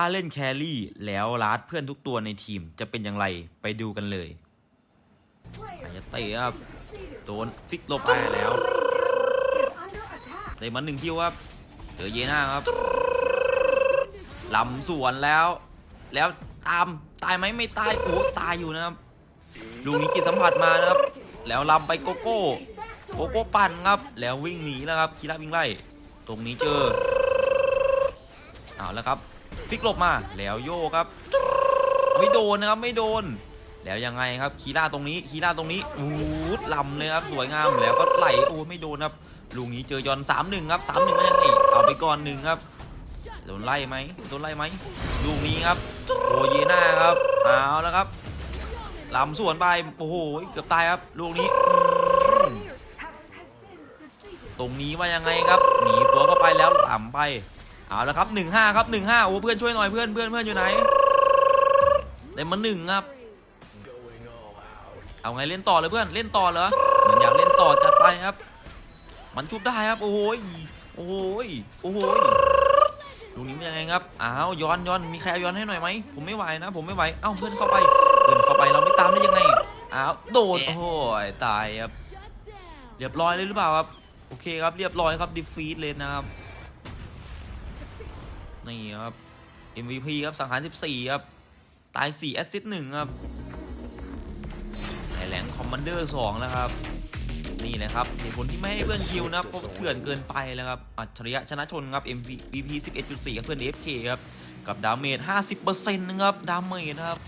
ถ้าเล่นแครี่แล้วลาดเพื่อนทุกตัวในทีมจะเป็นอย่างไรไปดูกันเลยอาจจะเตะครับโดนฟิกลบไปแล้วเตะมันหนึ่งคิวครับเจอเยน่าครับลำสวนแล้ว แล้วตามตายไหมไม่ตายโอ้ตายอยู่นะครับลูกนี้จิตสัมผัสมานะครับ แล้วลำไปโกโก้โกโก้ปั่นครับ แล้ววิ่งหนีแล้วครับคีราวิ่งไล่ตรงนี้เจอเอาแล้วครับ ฟิกหลบมาแล้วโยกครับ ไม่โดนนะครับไม่โดน แล้วยังไงครับคีร่าตรงนี้คีร่าตรงนี้อู้ดลำเลยครับสวยงามแล้วก็ไหลโอ้ไม่โดนครับลูกนี้เจอยอนสามหนึ่งครับสามหนึ่งยังไงเอาไปก่อนหนึ่งครับโดนไล่ไหมโดนไล่ไหมลูกนี้ครับโอเยน่าครับเอาแล้วครับลำสวนไปโอ้โหเกือบตายครับลูกนี้ตรงนี้ว่ายังไงครับหนีตัวเข้าไปแล้วต่ำไป เอาแล้วครับหนึ่งห้าครับหนึ่งห้าโอ้เพื่อนช่วยหน่อยเพื่อนเพื่อนเพื่อนอยู่ไหนได้มาหนึ่งครับ เอาไงเล่นต่อเลยเพื่อนเล่นต่อเหรอมันอยากเล่นต่อจัดไปครับ มันชุบได้ครับ โอ้โหยโอ้โหยโอ้โหยลูกนี้เป็นยังไงครับอ้าวย้อนย้อนมีใครเอาย้อนให้หน่อยไหมผมไม่ไหวนะผมไม่ไหวเอ้าเพื่อนเข้าไปเพื่อนเข้าไปเราไม่ตามได้ยังไงอ้าวโดนโอ้โหยตายครับเรียบร้อยเลยหรือเปล่าครับโอเคครับเรียบร้อยครับดีฟีดเลยนะครับ นี่ครับ MVP ครับสังหาร14 ครับ ตาย 4 แอสซิสต์1ครับแหลงคอมมานเดอร์2แล้วครับนี่แหละครับเหตุผลที่ไม่ให้เพื่อนคิวนะเพราะเถื่อนเกินไปแล้วครับ อัจฉริยะชนะชนครับ MVP 11.4กับเพื่อน FK ครับ กับดาเมจ 50%นะครับ ดาเมจนะครับ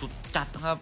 สุดจัดนะครับ